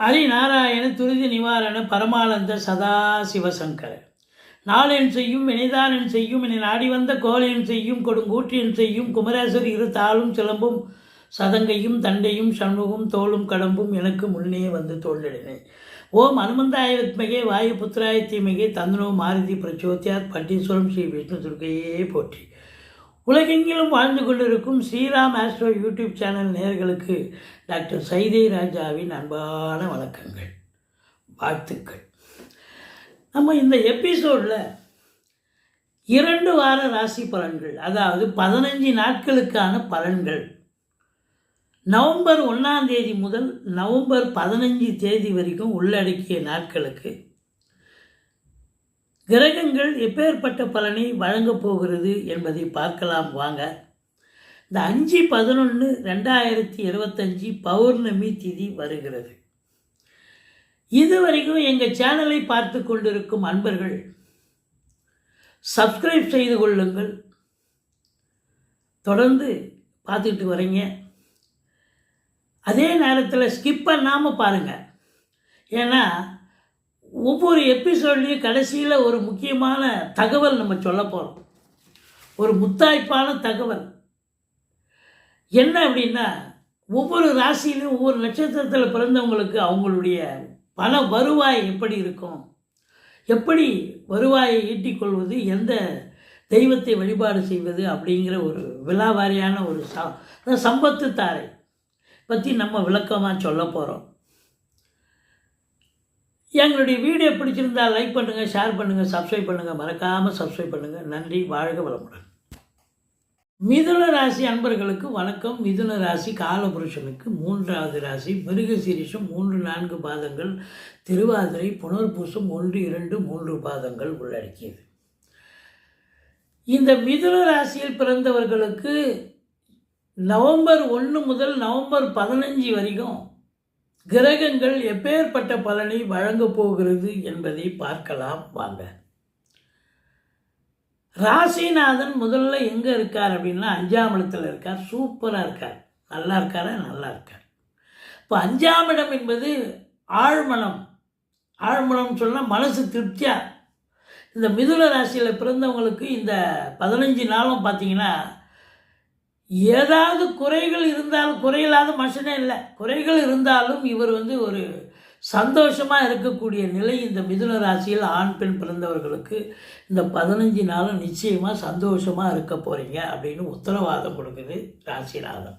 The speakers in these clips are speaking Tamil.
ஹரிநாராயண துரித நிவாரண பரமானந்த சதா சிவசங்கர நாளென் செய்யும் வினைதானன் செய்யும் என நாடி வந்த கோலென் செய்யும் கொடுங்கூற்றியன் செய்யும் குமரேசர் இரு தாளும் சிலம்பும் சதங்கையும் தண்டையும் சண்முகம் தோளும் கடம்பும் எனக்கு முன்னே வந்து தோல்லிடினேன் ஓம் அனுமந்தாய வித்மகே வாயு புத்திராய தீமகே தந்தனோ மாருதி பிரச்சோத்தியார் பட்டீஸ்வரம் ஸ்ரீ விஷ்ணு துர்கையே போற்றி. உலகெங்கிலும் வாழ்ந்து கொண்டிருக்கும் ஸ்ரீராம் ஆஸ்ட்ரோ யூடியூப் சேனல் நேர்களுக்கு டாக்டர் சைதை ராஜாவின் அன்பான வணக்கங்கள் வாழ்த்துக்கள். நம்ம இந்த எபிசோடில் இரண்டு வார ராசி பலன்கள் அதாவது பதினஞ்சு நாட்களுக்கான பலன்கள். நவம்பர் ஒன்றாம் தேதி முதல் நவம்பர் பதினஞ்சு தேதி வரைக்கும் உள்ளடக்கிய நாட்களுக்கு கிரகங்கள் எப்பேற்பட்ட பலனை வழங்கப் போகிறது என்பதை பார்க்கலாம் வாங்க. இந்த அஞ்சு பதினொன்று ரெண்டாயிரத்தி இருபத்தஞ்சி பௌர்ணமி திதி வருகிறது. இதுவரைக்கும் எங்கள் சேனலை பார்த்து கொண்டிருக்கும் அன்பர்கள் சப்ஸ்கிரைப் செய்து கொள்ளுங்கள். தொடர்ந்து பார்த்துக்கிட்டு வரீங்க. அதே நேரத்தில் ஸ்கிப் பண்ணாமல் பாருங்கள் ஏன்னா ஒவ்வொரு எபிசோட்லேயும் கடைசியில் ஒரு முக்கியமான தகவல் நம்ம சொல்ல போகிறோம் ஒரு முத்தாய்ப்பான தகவல். என்ன அப்படின்னா ஒவ்வொரு ராசியிலும் ஒவ்வொரு நட்சத்திரத்தில் பிறந்தவங்களுக்கு அவங்களுடைய பண வருவாய் எப்படி இருக்கும்? எப்படி வருவாயை ஈட்டிக்கொள்வது எந்த தெய்வத்தை வழிபாடு செய்வது? அப்படிங்கிற ஒரு விழாவாரியான ஒரு ச சம்பத்து தாரை பற்றி நம்ம விளக்கமாக சொல்ல போகிறோம் எங்களுடைய வீடியோ பிடிச்சிருந்தால் லைக் பண்ணுங்கள் ஷேர் பண்ணுங்கள் சப்ஸ்கிரைப் பண்ணுங்கள் மறக்காமல் சப்ஸ்கிரைப் பண்ணுங்கள் நன்றி வாழ்க வளமுடன். மிதுன ராசி அன்பர்களுக்கு வணக்கம். மிதுன ராசி காலபுருஷனுக்கு மூன்றாவது ராசி. மிருகசீரிஷம் மூன்று நான்கு பாதங்கள். திருவாதிரை புனர்பூசம் ஒன்று இரண்டு மூன்று பாதங்கள் உள்ளடக்கியது. இந்த மிதுன ராசியில் பிறந்தவர்களுக்கு நவம்பர் ஒன்று முதல் நவம்பர் பதினஞ்சு வரைக்கும் கிரகங்கள் எப்பேற்பட்ட பலனை வழங்கப் போகிறது என்பதை பார்க்கலாம் வாங்க. ராசிநாதன் முதல்ல எங்கே இருக்கார் அப்படின்னா அஞ்சாம் இடத்துல இருக்கார். சூப்பராக இருக்கார். நல்லா இருக்காரா? நல்லா இருக்கார். இப்போ அஞ்சாம் இடம் என்பது ஆழ்மனம். ஆழ்மனம் சொன்னால் மனசு திருப்தியாக இந்த மிதுன ராசியில் பிறந்தவங்களுக்கு இந்த பதினஞ்சு நாளும் பார்த்தீங்கன்னா ஏதாவது குறைகள் இருந்தாலும் குறையில்லாத மனுஷனே இல்லை. குறைகள் இருந்தாலும் இவர் வந்து ஒரு சந்தோஷமாக இருக்கக்கூடிய நிலை இந்த மிதுன ராசியில் ஆண் பெண் பிறந்தவர்களுக்கு இந்த பதினஞ்சு நாளும் நிச்சயமாக சந்தோஷமாக இருக்க போகிறீங்க அப்படின்னு உத்தரவாதம் கொடுக்குது ராசிநாதன்.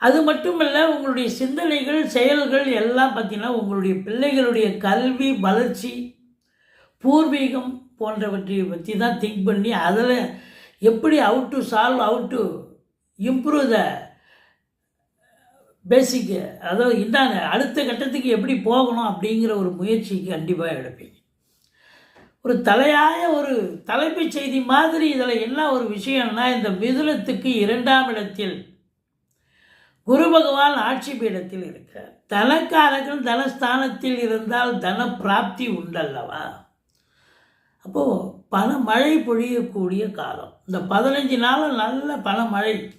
அது மட்டும் இல்லை உங்களுடைய சிந்தனைகள் செயல்கள் எல்லாம் பார்த்திங்கன்னா உங்களுடைய பிள்ளைகளுடைய கல்வி வளர்ச்சி பூர்வீகம் போன்றவற்றை பற்றி தான் திங்க் பண்ணி அதில் எப்படி how to solve how to improve the basic அதாவது இந்தாங்க அடுத்த கட்டத்துக்கு எப்படி போகணும் அப்படிங்கிற ஒரு முயற்சிக்கு கண்டிப்பாக எடுப்பீங்க ஒரு தலையாய ஒரு தலைப்புச் செய்தி மாதிரி இதில் என்ன ஒரு விஷயம்னா இந்த மிதுலத்துக்கு இரண்டாம் இடத்தில் குரு பகவான் ஆட்சி பீடத்தில் இருக்கிறார் தனக்காரர்கள் தனஸ்தானத்தில் இருந்தால் தன பிராப்தி உண்டல்லவா? அப்போது பல மழை பொழியக்கூடிய காலம். இந்த பதினஞ்சு நாளில் நல்ல பல மழை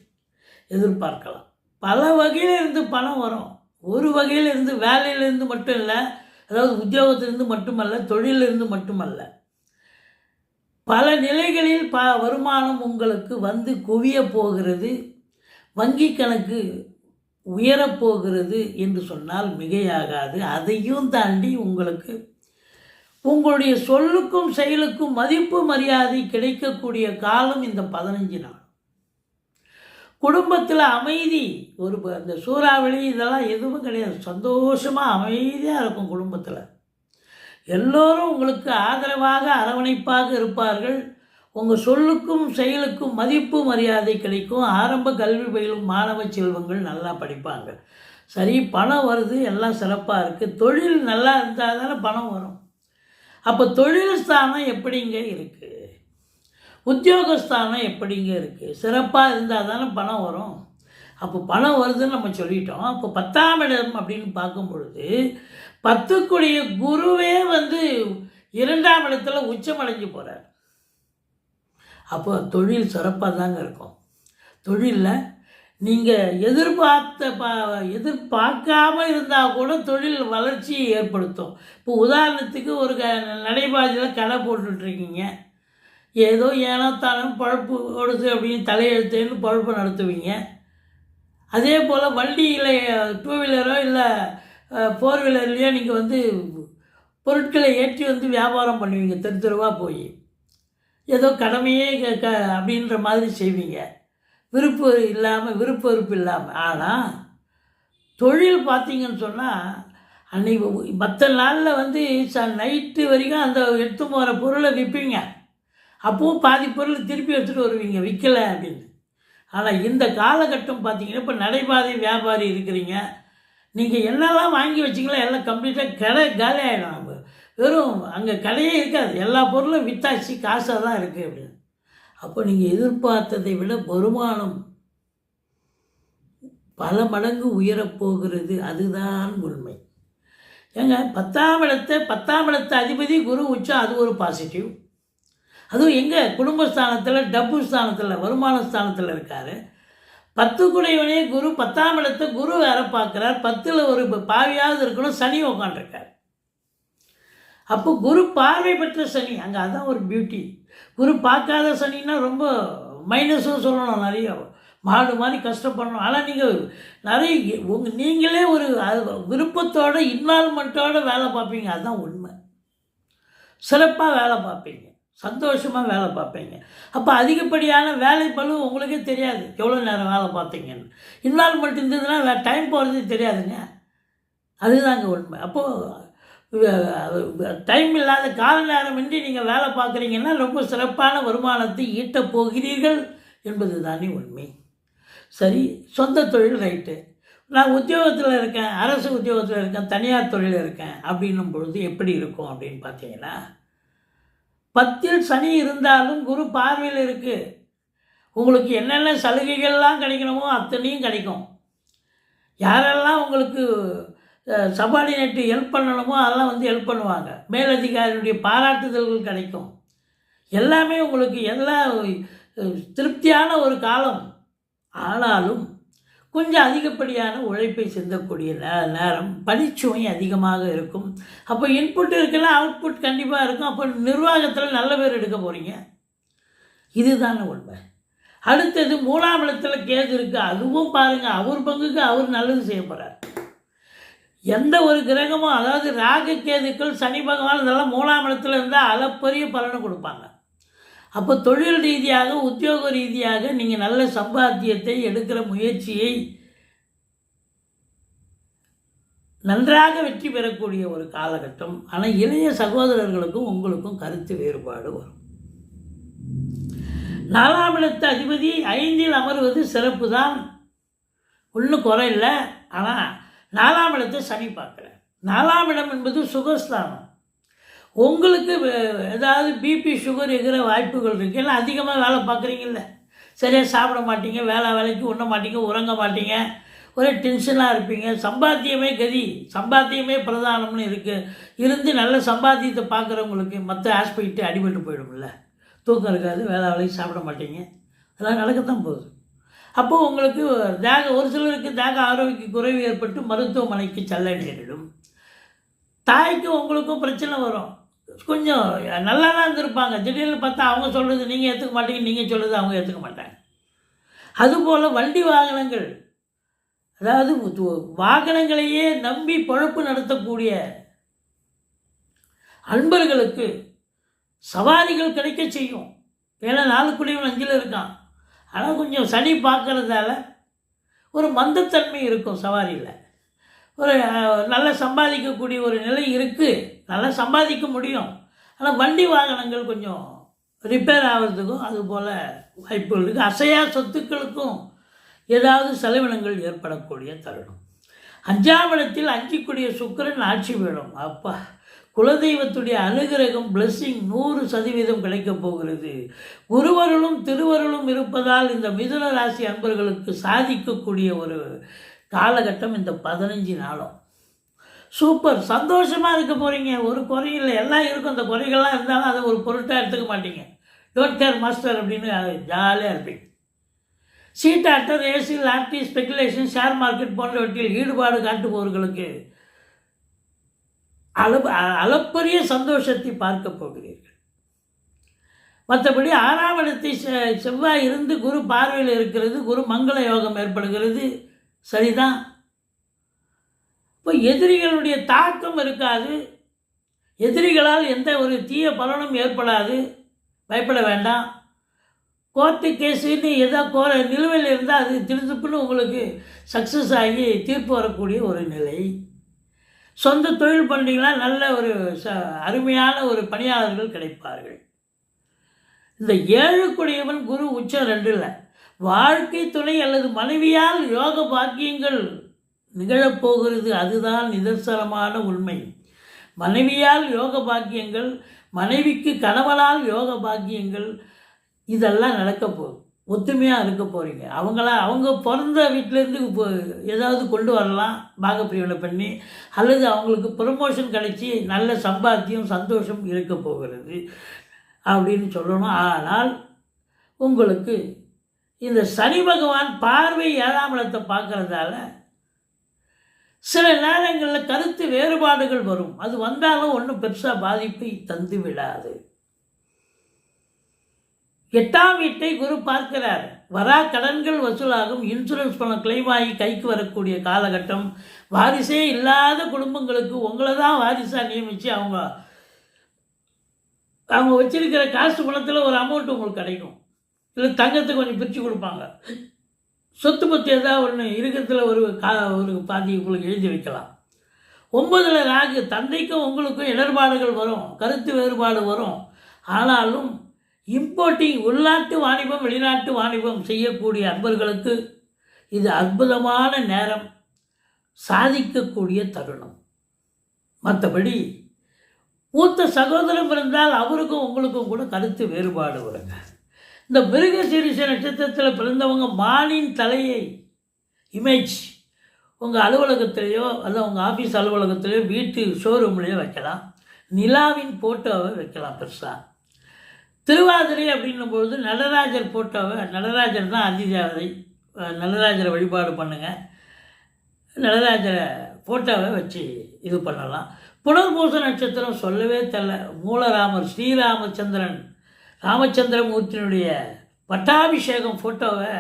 எதிர்பார்க்கலாம். பல வகையிலிருந்து பணம் வரும். ஒரு வகையிலேருந்து வேலையிலேருந்து மட்டும் இல்லை அதாவது உத்தியோகத்திலிருந்து மட்டுமல்ல தொழிலிருந்து மட்டுமல்ல. பல நிலைகளில் ப வருமானம் உங்களுக்கு வந்து குவிய போகிறது. வங்கி கணக்கு உயரப்போகிறது என்று சொன்னால் மிகையாகாது. அதையும் தாண்டி உங்களுக்கு உங்களுடைய சொல்லுக்கும் செயலுக்கும் மதிப்பு மரியாதை கிடைக்கக்கூடிய காலம் இந்த பதினஞ்சு நாள். குடும்பத்தில் அமைதி ஒரு அந்த சூறாவளி இதெல்லாம் எதுவும் கிடையாது. சந்தோஷமாக அமைதியாக இருக்கும் குடும்பத்தில். எல்லோரும் உங்களுக்கு ஆதரவாக அரவணைப்பாக இருப்பார்கள். உங்கள் சொல்லுக்கும் செயலுக்கும் மதிப்பு மரியாதை கிடைக்கும். ஆரம்ப கல்வி பயிலும் மாணவ செல்வங்கள் நல்லா படிப்பாங்க. சரி பணம் வருது எல்லாம் சிறப்பாக இருக்குது தொழில் நல்லா இருந்தால் தானே பணம் வரும். அப்போ தொழில் ஸ்தானம் எப்படிங்க இருக்குது உத்தியோகஸ்தானம் எப்படிங்க இருக்குது சிறப்பாக இருந்தால் தானே பணம் வரும். அப்போ பணம் வருதுன்னு நம்ம சொல்லிட்டோம். அப்போ பத்தாம் இடம் அப்படின்னு பார்க்கும் பொழுது பத்துக்குடைய குருவே வந்து இரண்டாம் இடத்துல உச்சமடைஞ்சு போகிறார் அப்போ தொழில் சிறப்பாக தாங்க இருக்கும். தொழிலில் நீங்கள் எதிர்பார்த்த பா எதிர்பார்க்காம இருந்தால் கூட தொழில் வளர்ச்சியை ஏற்படுத்தும். இப்போ உதாரணத்துக்கு ஒரு க நடைபாதையில் கடை போட்டுட்ருக்கீங்க. ஏதோ ஏனோத்தானும் பழப்பு கொடுத்து அப்படின்னு தலையெழுத்துன்னு பழப்பு நடத்துவீங்க. அதே போல் வண்டியில் டூ வீலரோ இல்லை ஃபோர் வீலர்லேயோ நீங்கள் வந்து பொருட்களை ஏற்றி வந்து வியாபாரம் பண்ணுவீங்க தெரு தெருவாக போய். ஏதோ கடமையே க அப்படின்ற மாதிரி செய்வீங்க. விருப்பு இல்லாமல் விருப்ப வெறுப்பு இல்லாமல் ஆனால் தொழில் பார்த்தீங்கன்னு சொன்னால் அன்றைக்கி மற்ற நாளில் வந்து ச நைட்டு வரைக்கும் அந்த எடுத்து போகிற பொருளை விற்பீங்க அப்பவும் பாதி பொருள் திருப்பி எடுத்துகிட்டு வருவீங்க விற்கலை அப்படின்னு. ஆனால் இந்த காலகட்டம் பார்த்தீங்கன்னா இப்போ நடைபாதை வியாபாரி இருக்கிறீங்க. நீங்கள் என்னெல்லாம் வாங்கி வச்சிங்களோ எல்லாம் கம்ப்ளீட்டாக கடை காலி ஆகிடும் வெறும் அங்கே கடையே இருக்காது. எல்லா பொருளும் வித்தாச்சு காசாக தான் இருக்குது அப்படின்னு. அப்போ நீங்கள் எதிர்பார்த்ததை விட வருமானம் பல மடங்கு உயரப்போகிறது அதுதான் உண்மை. ஏங்க பத்தாம் இடத்தை பத்தாம் இடத்த அதிபதி குரு உச்சம் அது ஒரு பாசிட்டிவ் அதுவும் எங்கே? குடும்பஸ்தானத்தில் டப்பு ஸ்தானத்தில் வருமான ஸ்தானத்தில் இருக்கார். பத்து குடையவனே குரு பத்தாம் இடத்தை குரு வேற பார்க்குறார். பத்தில் ஒரு பாவியாவது இருக்கணும் சனி உக்காண்டிருக்கார். அப்போ குரு பார்வை பெற்ற சனி அங்கே அதான் ஒரு பியூட்டி குரு பார்க்காத சனின்னா ரொம்ப மைனஸும் சொல்லணும் நிறைய. மாடு மாதிரி கஷ்டப்படணும். ஆனால் நீங்கள் நிறைய உங்கள் நீங்களே ஒரு விருப்பத்தோட இன்வால்மெண்ட்டோட வேலை பார்ப்பீங்க. அதுதான் உண்மை. சிறப்பாக வேலை பார்ப்பீங்க. சந்தோஷமாக வேலை பார்ப்பீங்க. அப்போ அதிகப்படியான வேலை பளு உங்களுக்கே தெரியாது. எவ்வளோ நேரம் வேலை பார்த்தீங்கன்னு. இன்வால்மெண்ட் இருந்ததுன்னா டைம் போகிறதே தெரியாதுங்க. அதுதாங்க உண்மை. அப்போது டைம் இல்லாத கால நேரமின்றி நீங்கள் வேலை பார்க்குறீங்கன்னா ரொம்ப சிறப்பான வருமானத்தை ஈட்டப் போகிறீர்கள் என்பது தானே உண்மை. சரி சொந்த தொழில் ரைட்டு. நான் உத்தியோகத்தில் இருக்கேன் அரசு உத்தியோகத்தில் இருக்கேன் தனியார் தொழில் இருக்கேன் அப்படின்னும் பொழுது எப்படி இருக்கும் அப்படின்னு பார்த்தீங்கன்னா பத்தில் சனி இருந்தாலும் குரு பார்வையில் இருக்குது உங்களுக்கு என்னென்ன சலுகைகள்லாம் கிடைக்கணுமோ அத்தனையும் கிடைக்கும். யாரெல்லாம் உங்களுக்கு சபார்டினேட்டு ஹெல்ப் பண்ணணுமோ அதெல்லாம் வந்து ஹெல்ப் பண்ணுவாங்க. மேலதிகாரியுடைய பாராட்டுதல்கள் கிடைக்கும். எல்லாமே உங்களுக்கு எல்லா திருப்தியான ஒரு காலம். ஆனாலும் கொஞ்சம் அதிகப்படியான உழைப்பை சிந்தக்கூடிய நே நேரம் பணிச்சுமை அதிகமாக இருக்கும். அப்போ இன்புட் இருக்குன்னா அவுட்புட் கண்டிப்பாக இருக்கும். அப்போ நிர்வாகத்தில் நல்ல பேர் எடுக்க போகிறீங்க இதுதான உண்மை. அடுத்தது மூணாம் இடத்துல கேது இருக்குது அதுவும் பாருங்கள் அவர் பங்குக்கு அவர் நல்லது செய்ய போகிறார் எந்த ஒரு கிரகமும் அதாவது ராகக்கேதுக்கள் சனி பகவான் இதெல்லாம் மூணாம் இடத்துல இருந்தால் அளப்பரிய பலனை கொடுப்பாங்க. அப்போ தொழில் ரீதியாக உத்தியோக ரீதியாக நீங்கள் நல்ல சம்பாத்தியத்தை எடுக்கிற முயற்சியை நன்றாக வெற்றி பெறக்கூடிய ஒரு காலகட்டம். ஆனால் இளைய சகோதரர்களுக்கும் உங்களுக்கும் கருத்து வேறுபாடு வரும். நாலாம் இடத்து அதிபதி ஐந்தில் அமர்வது சிறப்பு தான் ஒன்றும் குறையில்லை ஆனால் நாலாம் இடத்தை சனி பார்க்குறேன் நாலாம் இடம் என்பது சுகஸ்தானம். உங்களுக்கு ஏதாவது பிபி சுகர் இருக்கிற வாய்ப்புகள் இருக்குது அதிகமாக வேலை பார்க்குறீங்கல்ல சரியாக சாப்பிட மாட்டீங்க வேலை வேலைக்கு உண்ண மாட்டீங்க உறங்க மாட்டீங்க ஒரே டென்ஷனாக இருப்பீங்க சம்பாத்தியமே கதி சம்பாத்தியமே பிரதானம்னு இருக்குது இருந்து நல்ல சம்பாத்தியத்தை பார்க்குறவங்களுக்கு மற்ற ஆஸ்பெக்ட்டு அடிபட்டு போயிடும்ல. தூக்கம் இருக்காது வேலை வேலைக்கு சாப்பிட மாட்டீங்க. அதெல்லாம் நடக்கத்தான் போகுது. அப்போது உங்களுக்கு தேக ஒரு சிலருக்கு தேக ஆரோக்கிய குறைவு ஏற்பட்டு மருத்துவமனைக்கு செல்ல நேரிடும். தாய்க்கும் உங்களுக்கும் பிரச்சனை வரும். கொஞ்சம் நல்லா தான் இருந்திருப்பாங்க. திடீர்னு பார்த்தா அவங்க சொல்கிறது நீங்கள் ஏற்றுக்க மாட்டீங்க நீங்கள் சொல்கிறது அவங்க ஏற்றுக்க மாட்டாங்க. அதுபோல் வண்டி வாகனங்கள் அதாவது வாகனங்களையே நம்பி பொழப்பு நடத்தக்கூடிய அன்பர்களுக்கு சவாரிகள் கிடைக்க செய்யும். ஏன்னா நாலு குடிவன் அஞ்சில் இருக்கான். ஆனால் கொஞ்சம் சனி பார்க்குறதால ஒரு மந்தத்தன்மை இருக்கும் சவாரியில். ஒரு நல்லா சம்பாதிக்கக்கூடிய ஒரு நிலை இருக்குது நல்லா சம்பாதிக்க முடியும். ஆனால் வண்டி வாகனங்கள் கொஞ்சம் ரிப்பேர் ஆகிறதுக்கும் அதுபோல் வாய்ப்புகள் இருக்குது அசையா சொத்துக்களுக்கும் ஏதாவது செலவினங்கள் ஏற்படக்கூடிய தருணம். அஞ்சாம் இடத்தில் அஞ்சிக்கூடிய சுக்கரன் ஆட்சி வேணும். அப்பா. குலதெய்வத்துடைய அனுகிரகம் பிளஸ்ஸிங் நூறு சதவீதம் கிடைக்கப் போகிறது. குருவருளும் திருவருளும் இருப்பதால் இந்த மிதுன ராசி அன்பர்களுக்கு சாதிக்கக்கூடிய ஒரு காலகட்டம் இந்த பதினஞ்சு நாளும். சூப்பர் சந்தோஷமாக இருக்க போகிறீங்க ஒரு குறையில் எல்லாம் இருக்கும். அந்த குறைகள்லாம் இருந்தாலும் அதை ஒரு பொருட்டாக எடுத்துக்க மாட்டீங்க. டோன்ட் கேர் மாஸ்டர் அப்படின்னு ஜாலியாக இருப்பீங்க. சீட்டாட்டம் ஏசி லாட்ரி ஸ்பெகுலேஷன் ஷேர் மார்க்கெட் போன்றவற்றில் ஈடுபாடு காட்டுபவர்களுக்கு அளவு அளப்பரிய சந்தோஷத்தை பார்க்க போகிறீர்கள். மற்றபடி ஆறாம் இடத்தை செ- செவ்வாய் இருந்து குரு பார்வையில் இருக்கிறது குரு மங்கள யோகம் ஏற்படுகிறது. சரிதான். இப்போ எதிரிகளுடைய தாக்கம் இருக்காது. எதிரிகளால் எந்த ஒரு தீய பலனும் ஏற்படாது. பயப்பட வேண்டாம். கோர்ட்டு கேஸுன்னு எதோ கோர நிலுவையில் இருந்தால் அது திருத்துப்புன்னு உங்களுக்கு சக்ஸஸ் ஆகி தீர்ப்பு வரக்கூடிய ஒரு நிலை. சொந்த தொழில் பண்ணுறீங்களா நல்ல ஒரு ச அருமையான ஒரு பணியாளர்கள் கிடைப்பார்கள். இந்த ஏழுக்குடையவன் குரு உச்சம் ரெண்டில் வாழ்க்கை துணை அல்லது மனைவியால் யோக பாக்கியங்கள் நிகழப்போகிறது அதுதான் நிதர்சனமான உண்மை. மனைவியால் யோக பாக்கியங்கள் மனைவிக்கு கணவனால் யோக பாக்கியங்கள் இதெல்லாம் நடக்க போகுது. ஒத்துமையாக இருக்க போகிறீங்க அவங்களா அவங்க பிறந்த வீட்டிலேருந்து இப்போ ஏதாவது கொண்டு வரலாம் பாகப்பிரிவினை பண்ணி அல்லது அவங்களுக்கு ப்ரொமோஷன் கிடைச்சி நல்ல சம்பாத்தியம் சந்தோஷம் இருக்க போகிறது அப்படின்னு சொல்லணும். ஆனால் உங்களுக்கு இந்த சனி பகவான் பார்வை ஏழாம் இடத்தை சில நேரங்களில் கருத்து வேறுபாடுகள் வரும். அது வந்தாலும் ஒன்றும் பெருசாக பாதிப்பை தந்து விடாது எட்டாம் வீட்டை குரு பார்க்கிறார். வரா கடன்கள் வசூலாகும். இன்சூரன்ஸ் பணம் கிளைம் ஆகி கைக்கு வரக்கூடிய காலகட்டம். வாரிசே இல்லாத குடும்பங்களுக்கு உங்களை தான் வாரிசாக நியமித்து அவங்க அவங்க வச்சிருக்கிற காசு பணத்தில் ஒரு அமௌண்ட் உங்களுக்கு கிடைக்கும். இல்லை தங்கத்தை கொஞ்சம் பிரித்து கொடுப்பாங்க. சொத்து பற்றி ஏதாவது ஒன்று இருக்கிறதுல ஒரு கா ஒரு பாதி உங்களுக்கு எழுதி வைக்கலாம். ஒன்பதில் ராகு தந்தைக்கும் உங்களுக்கும் இடர்பாடுகள் வரும். கருத்து வேறுபாடு வரும். ஆனாலும் இம்போர்ட்டிங் உள்நாட்டு வாணிபம் வெளிநாட்டு வாணிபம் செய்யக்கூடிய அன்பர்களுக்கு இது அற்புதமான நேரம். சாதிக்கக்கூடிய தருணம். மற்றபடி மூத்த சகோதரம் இருந்தால் அவருக்கும் உங்களுக்கும் கூட கருத்து வேறுபாடு வருங்க. இந்த மிருகசீரிச நட்சத்திரத்தில் பிறந்தவங்க மானின் தலையை இமேஜ் உங்கள் அலுவலகத்திலேயோ அல்லது உங்கள் ஆஃபீஸ் அலுவலகத்திலேயோ வீட்டு ஷோரூம்லேயோ வைக்கலாம். நிலாவின் ஃபோட்டோவை வைக்கலாம் பெருசாக திருவாதிரை அப்படின்னும் பொழுது நடராஜர் ஃபோட்டோவை நடராஜர் தான் அதிதேவதை நடராஜரை வழிபாடு பண்ணுங்கள் நடராஜரை ஃபோட்டோவை வச்சு இது பண்ணலாம். புனர்பூச நட்சத்திரம் சொல்லவே தெரில. மூலராமர் ஸ்ரீராமச்சந்திரன் ராமச்சந்திரமூர்த்தியினுடைய பட்டாபிஷேகம் ஃபோட்டோவை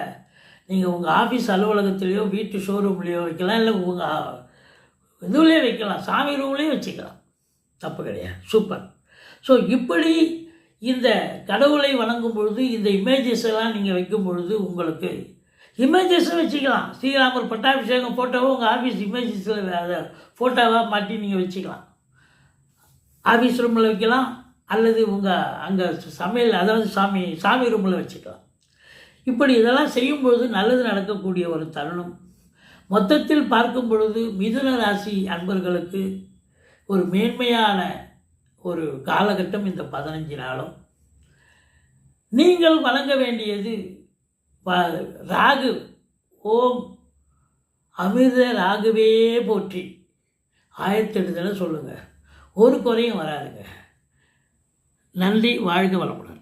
நீங்கள் உங்கள் ஆஃபீஸ் அலுவலகத்துலேயோ வீட்டு ஷோரூம்லேயோ வைக்கலாம் இல்லை உங்கள் இதுலேயே வைக்கலாம். சாமி ரூம்லேயும் வச்சுக்கலாம். தப்பு கிடையாது. சூப்பர். ஸோ இப்படி இந்த கடவுளை வணங்கும் பொழுது இந்த இமேஜஸ் எல்லாம் நீங்கள் வைக்கும் பொழுது உங்களுக்கு இமேஜஸும் வச்சுக்கலாம். ஸ்ரீராமர் பட்டாபிஷேகம் ஃபோட்டோவை உங்கள் ஆஃபீஸ் இமேஜஸில் அதை ஃபோட்டோவாக மாட்டி நீங்கள் வச்சுக்கலாம். ஆஃபீஸ் ரூமில் வைக்கலாம் அல்லது உங்கள் அங்கே சமையல் அதாவது சாமி சாமி ரூமில் வச்சுக்கலாம். இப்படி இதெல்லாம் செய்யும்பொழுது நல்லது நடக்கக்கூடிய ஒரு தருணம். மொத்தத்தில் பார்க்கும் பொழுது மிதுன ராசி அன்பர்களுக்கு ஒரு மேன்மையான ஒரு காலகட்டம் இந்த பதினஞ்சு நாளும். நீங்கள் வழங்க வேண்டியது ராகு. ஓம் அமிர்த ராகுவே போற்றி. ஆயிரத்தி சொல்லுங்கள் ஒரு குறையும் வராதுங்க. நன்றி வாழ்க வளமுடன்.